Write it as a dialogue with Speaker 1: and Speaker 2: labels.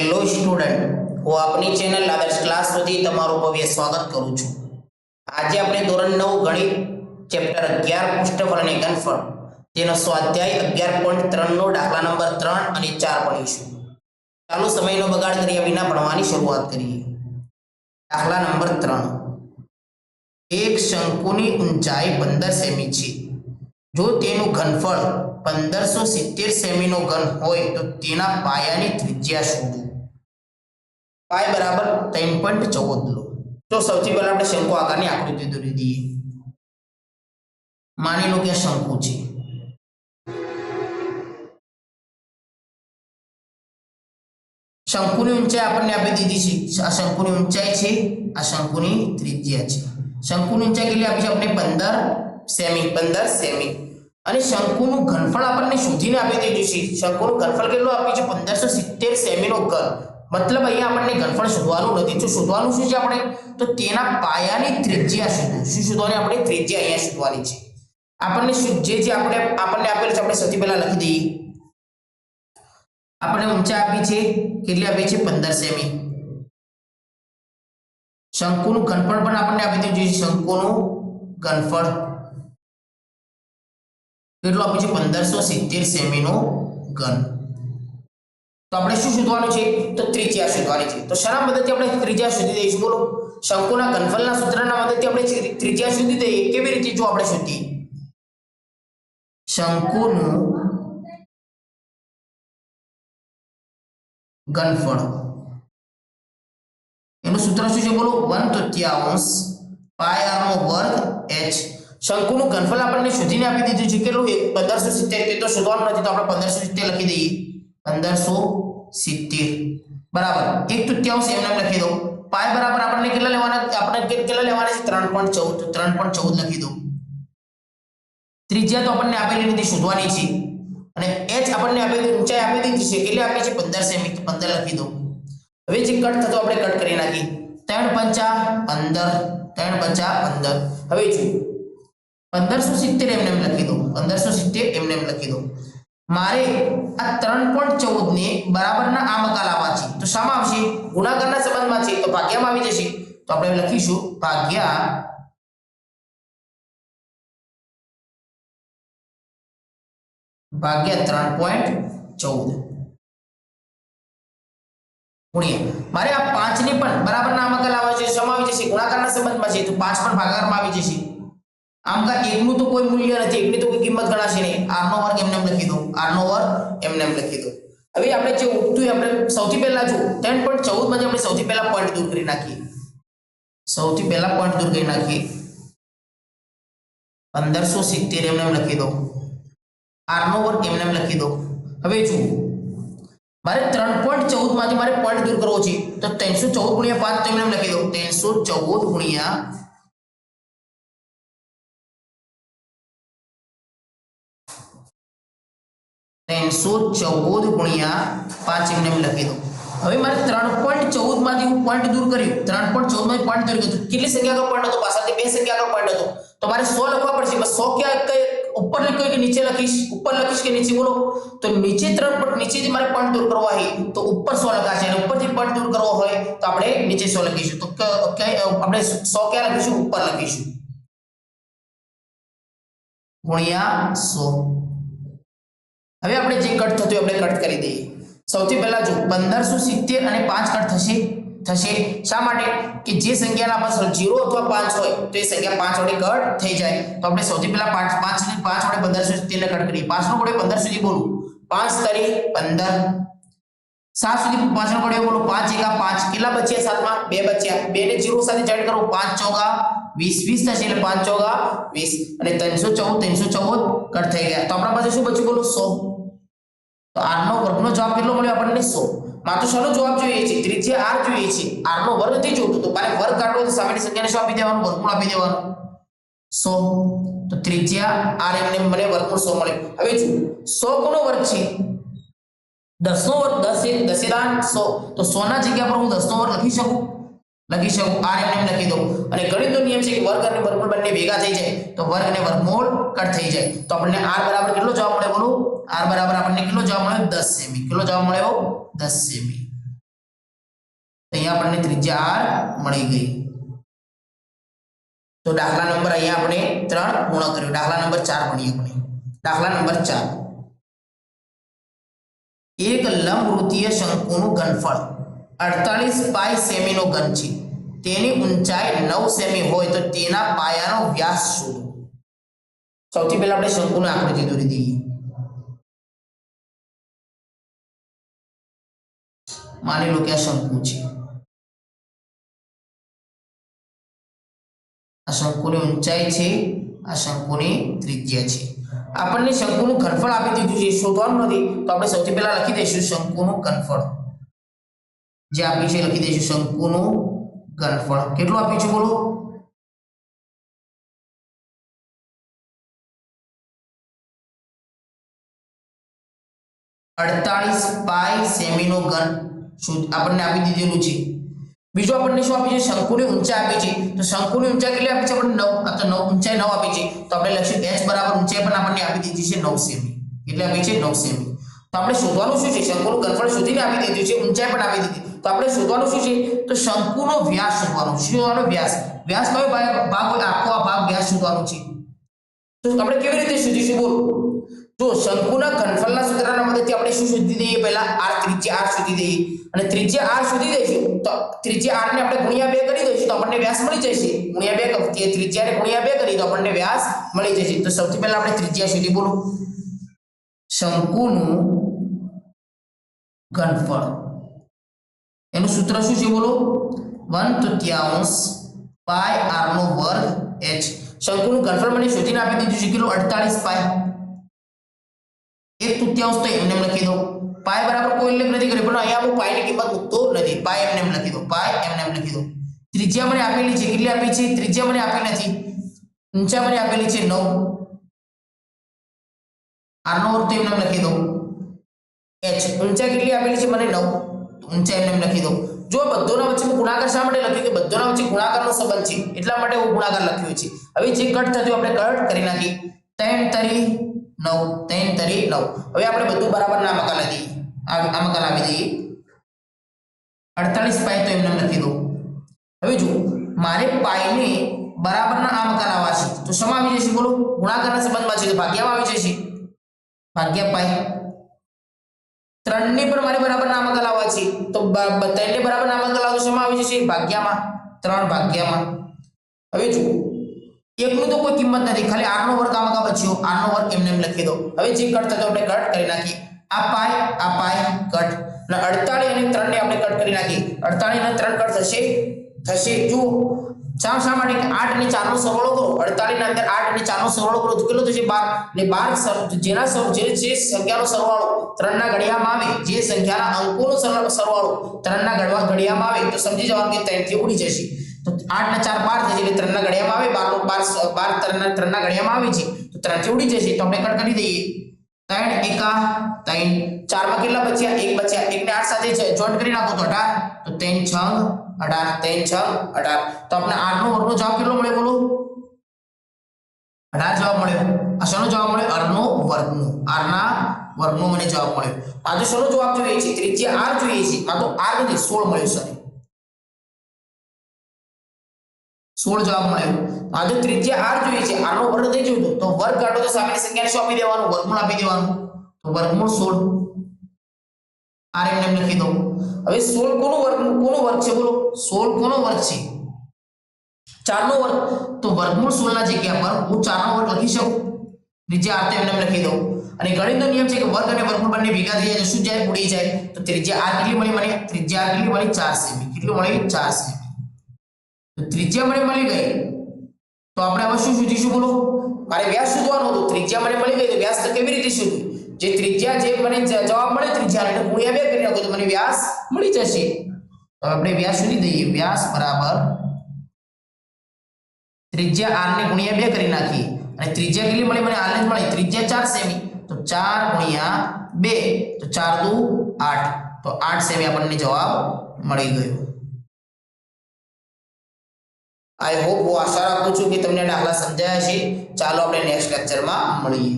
Speaker 1: Hello student હું આપની channel આદર્શ ક્લાસ સુધી તમારું ભવ્ય સ્વાગત કરું છું. આજે આપણે ધોરણ નવ ગણિત ચેપ્ટર અગિયાર પૃષ્ઠફળ અને ઘનફળ તેનો સ્વાધ્યાય અગિયાર પોઈન્ટ ત્રણનો દાખલા નંબર ત્રણ અને ચાર ભણીશું ચાલુ સમયનો બગાડ કર્યા વિના ભણવાની શરૂઆત કરીએ. દાખલા નંબર ત્રણ. એક શંકુની ઊંચાઈ પંદર સેમી છે. જો તેનું ઘનફળ પંદરસો સિત્તેર સેમીનો ઘન હોય તો તેના પાયાની ત્રિજ્યા શોધો. પાય બરાબર ત્રણ પોઈન્ટ ચૌદ લો તો સૌથી પહેલા આપણે શંકુ આકારની આકૃતિ દોરી દઈએ. માની લો કે શંકુ છે. શંકુની ઊંચાઈ આપણને આપી દીધી છે. આ શંકુની ઊંચાઈ છે, આ શંકુની ત્રિજ્યા છે. શંકુની ઊંચાઈ કેટલી આપી છે આપણે? પંદર સેમી પંદર સેમી. અને શંકુનું ઘનફળ આપણને શોધીને આપી દીધું છે. શંકુનું ઘનફળ કેટલું આપ્યું છે? પંદરસો સિત્તેર સેમીનો ઘન. મતલબ અહીંયા આપણને ઘનફળ શોધવાનું નથી. તો શોધવાનું શું છે આપણે? તો તેના પાયાની ત્રિજ્યા શોધવું શું શોધવાની? આપણે ત્રિજ્યા અહીંયા શોધવાની છે. આપણને શું જે જે આપણે આપણને આપેલ છે, આપણે સૌથી પહેલા લખી દઈએ. આપણને ઊંચાઈ આપી છે, કેટલી આપી છે? પંદર સેમી. શંકુનું ઘનફળ પણ આપણને આપી દીધું છે શંકુનું ઘનફળ કેટલું આપ્યું છે? પંદરસો સિત્તેર સેમીનો ઘન તો આપણે શું શોધવાનું છે? તો ત્રિજ્યા શોધવાની છે. તો શેના મદદથી આપણે ત્રિજ્યા શોધી દઈશું? બોલો. શંકુના ઘનફળના સૂત્રના મદદથી આપણે ત્રિજ્યા શોધી દઈએ. કેવી રીતે જો આપણે શોધીએ? શંકુનું ઘનફળ. એનું સૂત્ર શું છે? બોલો. વન તૃતીયાંશ પાય આર નો વર્ગ એચ. શંકુનું ઘનફળ આપણને શોધીને આપી દીધું છે. કેટલું? પંદરસો સિત્તેર. તો શોધવાનું નથી. તો આપણે પંદરસો સિત્તેર લખી દઈએ. પંદરસો સિત્તેર. બરાબર. એક તૃતીયાંશ એમને એમ લખી દો પાય બરાબર આપણને કેટલા લેવાના? આપણે કેટલા લેવાના છે? ત્રણ પોઈન્ટ ચૌદ. ત્રણ પોઈન્ટ ચૌદ લખી દો ત્રિજ્યા તો આપણને આપેલી નથી શોધવાની છે. અને એચ આપણને આપેલી ઊંચાઈ આપી છે. કેટલી આપી છે? પંદર સેમી. તો પંદર લખી દો હવે જે કટ થતો આપણે કટ કરી નાખી ત્રણ પંચા પંદર. ત્રણ પંચા પંદર. હવે જો પંદરસો સિત્તેર એમને એમ લખી દો પંદરસો સિત્તેર એમને એમ લખી દો મારે આ ત્રણ ને બરાબરના આ મકાલામાં છે તો શામાં આવશે? ગુણાકારના સંબંધમાં છે? તો ભાગ્યમાં આવી જશે. તો આપણે લખીશું, ભાગ્યા ભાગ્યા ત્રણ પોઈન્ટ ચૌદ. ગુણ્યા મારે આ પાંચ ને પણ બરાબરના આ મકા લાવવા છે, શામાં આવી જશે? ગુણાકારના સંબંધમાં છે, તો પાંચ પણ ભાગાકારમાં આવી જશે. આમ કા એકનું તો કોઈ મૂલ્ય નથી, એકની તો કોઈ કિંમત ગણાશે નહીં. r નો વર્ગ એમને એમ લખી દો. r નો વર્ગ એમને એમ લખી દો. હવે આપણે જે ઉઠતું આપણે સૌથી પહેલા જો 3.14 માં આપણે સૌથી પહેલા પોઈન્ટ દૂર કરી નાખીએ. સૌથી પહેલા પોઈન્ટ દૂર કરી નાખીએ. 1570 એમને એમ લખી દો. આરનો વર્ગ એમને એમ લખી દો. હવે જુઓ. મારે 3.14 માંથી મારે પોઈન્ટ દૂર કરવો છે. તો 314 ગુણ્યા પાંચ તો એમને એમ લખી દો 314 ગુણ્યા ત્રણસો ચૌદ ગુણ્યા પાંચ એમને એમ લખી દો હવે મારે ત્રણ પોઈન્ટ ચૌદમાંથી હું પોઈન્ટ દૂર કર્યું ત્રણ પોઈન્ટ ચૌદમાંથી પોઈન્ટ દૂર કર્યું કેટલી સંખ્યા આગળ પોઈન્ટ હતો? પાછળથી બે સંખ્યા આગળ પોઈન્ટ હતો. તો મારે સો લખવા પડશે. સો ક્યાં કઈ ઉપર લખ્યું કે નીચે લખીશ? ઉપર લખીશ કે નીચે? બોલો. તો નીચે ત્રણ પોઈન્ટ નીચેથી મારે પોઈન્ટ દૂર કરવા હોય તો ઉપર સો લખાશે. અને ઉપરથી પોઈન્ટ દૂર કરવો હોય તો આપણે નીચે સો લખીશું. તો આપણે સો ક્યાં લખીશું? ઉપર લખીશું. ગુણ્યા સો. હવે આપણે જે કટ થતું આપણે કટ કરી દઈએ. સૌથી પહેલા જો પંદરસો સિત્તેર અને પાંચ કટ થશે થશે. શા માટે? કે જે સંખ્યાના પાછળ જીરો અથવા પાંચ હોય, તો એ સંખ્યા પાંચ વડે કટ થઈ જાય. તો આપણે સૌથી પહેલા પાંચ પાંચ ને પાંચ વડે પંદરસો સિત્તેર ને કટ કરીએ. પાંચ નો વડે પંદર સુધી બોલું. પાંચ તરી પંદર. સાત સુધી પાંચ નો વડે બોલું. પાંચ એકા પાંચ. કેટલા બચ્યા સાતમાં? બે બચ્યા. બે ને જીરો સાથે જોઈન્ટ કરો. પાંચ ચોગા વીસ. વીસ થશે એટલે પાંચ ચોગા વીસ. અને ત્રણસો ચૌદ ત્રણસો ચૌદ કટ થઈ ગયા. તો આપણા પાસે શું બચ્યું બોલો? સો. તો r નો વર્ગનો જવાબ કેટલો મળ્યો આપણને? 100 માત્ર શાનો જવાબ જોઈએ છે. ત્રિજ્યા r જોઈએ છે. r નો વર્ગ નથી જોતું, તો મારે વર્ગ કાઢવો તો સામેની સંખ્યાને શું આપી દેવાનું? વર્ગમૂળ આપી દેવાનું. 100 તો ત્રિજ્યા r એમને મને વર્ગમૂળ 100 મળે. હવે જો 100 કોનો વર્ગ છે? 10 નો વર્ગ 10 એ 10 દાન 100 તો 100 ના જગ્યા પર હું 10 નો વર્ગ લખી શકું? લખી શકું. આર એમ લખી દઉં. અને ગણિતનો નિયમ છે કે વર્ગ અને વર્ગમૂળ બંને ભેગા થઈ જાય, તો વર્ગ અને વર્ગમૂળ કટ થઈ જાય. તો આપણને આર બરાબર કેટલો જવાબ મળે બોલો? આર બરાબર આપણને કેટલો જવાબ મળ્યો 10 સેમી. કેટલો જવાબ મળ્યો 10 સેમી. અહીંયા આપણને ત્રિજ્યા આર મળી ગઈ. તો દાખલા નંબર અહીંયા આપણે ત્રણ પૂર્ણ કર્યો. દાખલા નંબર ચાર ભણીએ આપણે. દાખલા નંબર ચાર. એક લંબવૃત્તીય શંકુનું ઘનફળ. અડતાલીસ પાઈ સેમીનો ઘન છે. તેની ઊંચાઈ નવ સેમી હોય તો તેના પાયાનો વ્યાસ શોધો સૌથી પહેલા આપણે શંકુની આકૃતિ દોરી દઈએ. માની લો કે આ શંકુ છે. આ શંકુની ઊંચાઈ છે, આ શંકુની ત્રિજ્યા છે. આપણને શંકુનું ઘનફળ આપી દીધું છે શોધવાનું નથી. તો આપણે સૌથી પહેલા લખી દઈશું શંકુનું ઘનફળ. જે આપ્યું છે, લખી દઈશું શંકુનું ઘનફળ કેટલું આપ્યું છે બોલો? અડતાલીસ પાઈ સેમીનો ઘન. આપણને આપી દીધેલું છે? બીજું આપણને શું આપ્યું છે? શંકુની ઊંચાઈ આપી છે. તો શંકુની ઊંચાઈ કેટલી આપી છે? આપણને નવ તો નવ, ઊંચાઈ નવ આપી છે. તો આપણે લખ્યું એચ બરાબર ઊંચાઈ પણ આપણને આપી દીધી છે નવ સેમી. એટલે આપી છે નવ સેમી. તો આપણે શોધવાનું શું છે? શંકુનું ઘનફળ શોધીને આપી દીધું છે. ઊંચાઈ પણ આપી દીધી. તો આપણે શોધવાનું શું છે? તો શંકુનો વ્યાસ શોધવાનો શોધવાનો? વ્યાસ. વ્યાસ કયો ભાગ? ભાગ આખો આ ભાગ વ્યાસ શોધવાનો છે. તો આપણે કેવી રીતે શોધીશું? બોલ. જો શંકુના ઘનફળના સૂત્રના મદદથી આપણે શું શોધી દઈએ? પહેલા r ત્રિજ્યા r શોધી દઈએ. અને ત્રિજ્યા r શોધી દઈશું, તો ત્રિજ્યા r ને આપણે ગુણ્યા 2 કરી દઈશું, તો આપણને વ્યાસ મળી જશે. ગુણ્યા 2 કે ત્રિજ્યાને ગુણ્યા 2 કરી, તો આપણને વ્યાસ મળી જશે. તો સૌથી પહેલા આપણે ત્રિજ્યા શોધી બોલો. શંકુનું ઘનફળ. એનું સૂત્ર શું છે બોલો? 1 તૃતીયાંશ પાઈ r નો વર્ગ h શંકુનું ઘનફળ મને શોધીને આપી દીધું છે કિલો 48 પાઈ એક તૃતીયાંશ તો એમને એમ લખી દો. પાઈ બરાબર કોઈ ઉલ્લેખ નથી કર્યો, પણ અહીંયા હું પાઈની કિંમત મૂકતો નથી. પાઈ એમને એમ લખી દો. પાઈ એમને એમ લખી દો. ત્રિજ્યા મને આપેલી છે. કેટલી આપી છે? ત્રિજ્યા મને આપી નથી. ઊંચા મને આપેલી છે 9 આનો વર્ગ તો એમને એમ લખી દો. h ઊંચા કેટલી આપેલી છે? મને 9 ઊંચા એમને એમ લખી દો જો બધોના વચ્ચે હું ગુણાકાર શા માટે લખ્યું કે બધોના વચ્ચે ગુણાકારનો સંબંધ છે? એટલા માટે હું ગુણાકાર લખ્યો છે. હવે જે કટ થતું આપણે કટ કરી નાખી. ત્રણ તરી નવ, ત્રણ તરી નવ. હવે આપણે બધું બરાબર ના મકાન દઈએ. આ મકાન આપી દઈએ. અડતાલીસ પાઈ તો એમને લખી દો હવે જો મારે પાયને બરાબરના આ મકાન આવવા છે. તો શમાં આવી જશે બોલો? ગુણાકારના સંબંધમાં છે તો ભાગ્યામાં આવી જશે? ભાગ્યા પાઈ ત્રણની પણ મારે બરાબર નામકલ આવવા છે. તો ત્રણને બરાબર નામકલ આવે તો શમાં આવી જશે? ભાગ્યામાં. ત્રણ ભાગ્યામાં. હવે જુઓ. એકનું તો કોઈ કિંમત નથી. ખાલી r નો વર્ગ આમાં બચ્યો r નો વર્ગ એમને એમ લખી દો હવે જે કટ થતો આપણે કટ કરી નાખી આ પાય આ પાય, કટ. અને 48 અને ત્રણ ને આપણે કટ કરી નાખી 48 અને ત્રણ કટ થશે. થશે જો શા શા માટે? આઠ અને ચાર નો સરવાળો કરો. 48 ના અંદર આઠ અને ચાર નો સરવાળો કરો. તો કેટલો થશે? બાર. ને બાર જેના જે જે સંખ્યાનો સરવાળો ત્રણ ના ઘડિયામાં આવે, જે સંખ્યાના અંકોનો સરવાળો ત્રણ ના ઘડિયામાં આવે, તો સમજી જવાનું કે ત્રણથી ઉડી જશે. તો આઠ ના 4 12 થશે એટલે ત્રણ ના ઘડિયામાં આવે 12 12 12 3 ના ત્રણ ના ઘડિયામાં આવે છે. તો ત્રણથી ઉડી જશે. તો આપણે કટ કરી દઈએ. ત્રણ, એકા 3 4 માં કેટલા બચ્યા? એક બચ્યા. 1 ને આઠ સાથે જોઈન્ટ કરી નાખો તો 18 તો 3 6 18 3 6 18 તો આપણે આઠ નો વર્ગનો જવાબ કેટલો મળ્યો બોલો? 18 જવાબ મળ્યો. આ શેનો જવાબ મળ્યો? r નો વર્ગનો. r ના વર્ગનો મને જવાબ મળ્યો. આ તો શેનો જવાબ જોઈએ છે? ત્રિજ્યા આર જોઈએ છે. કાં તો આર નથી સોળ મળ્યો સર સોળ જવાબ મળ્યો. આજે ત્રિજ્યા r જોઈએ છે. આરનો વર્ગ થઈ જોઈતો તો વર્ગ કાઢો તો સામેની સંખ્યાને શું આપી દેવાનું? વર્ગમૂળ આપી દેવાનું. તો વર્ગમૂળ 16 એમને એમ લખી દો હવે 16 કોનો વર્ગ કોનો વર્ગ છે બોલો? 16 કોનો વર્ગ છે? 4 નો વર્ગ. તો વર્ગમૂળ 16 ના જગ્યા પર હું 4 નો વર્ગ લખી શકું? ત્રિજ્યા આર તો એમ લખી દઉં. અને ગણિતનો નિયમ છે કે વર્ગ અને વર્ગમૂળ બંને ભેગા થઈ જાય શું જાય? ઉડી જાય. તો ત્રિજ્યા આ કેટલી મળી મને? ત્રિજ્યા r કેટલી મળી? 4 સેમી. કેટલી મળી? 4 સેમી. તો ત્રિજ્યા મને મળી ગઈ. તો આપણે હવે શું શોધીશું બોલો? મારે વ્યાસ શોધવાનો હતો. ત્રિજ્યા મને મળી ગઈ તો વ્યાસ કેવી રીતે શોધવું જે ત્રિજ્યા જે મને જવાબ મળે, ત્રિજ્યા એટલે ગુણ્યા બે કરી નાખો તો મને વ્યાસ મળી જશે. તો આપણે વ્યાસ શોધી દઈએ? વ્યાસ બરાબર ત્રિજ્યા r ને ગુણ્યા બે કરી નાખી અને ત્રિજ્યા કેટલી મળી? મને r ને મળી. ત્રિજ્યા 4 સેમી. તો 4 ગુણ્યા 2 તો 4 દુ 8 તો 8 સેમી આપણને જવાબ મળી ગયો. આઈ હોપ હું આશા રાખું છું કે તમને દાખલા સમજાયા છે. ચાલો આપણે નેક્સ્ટ લેક્ચરમાં મળીએ.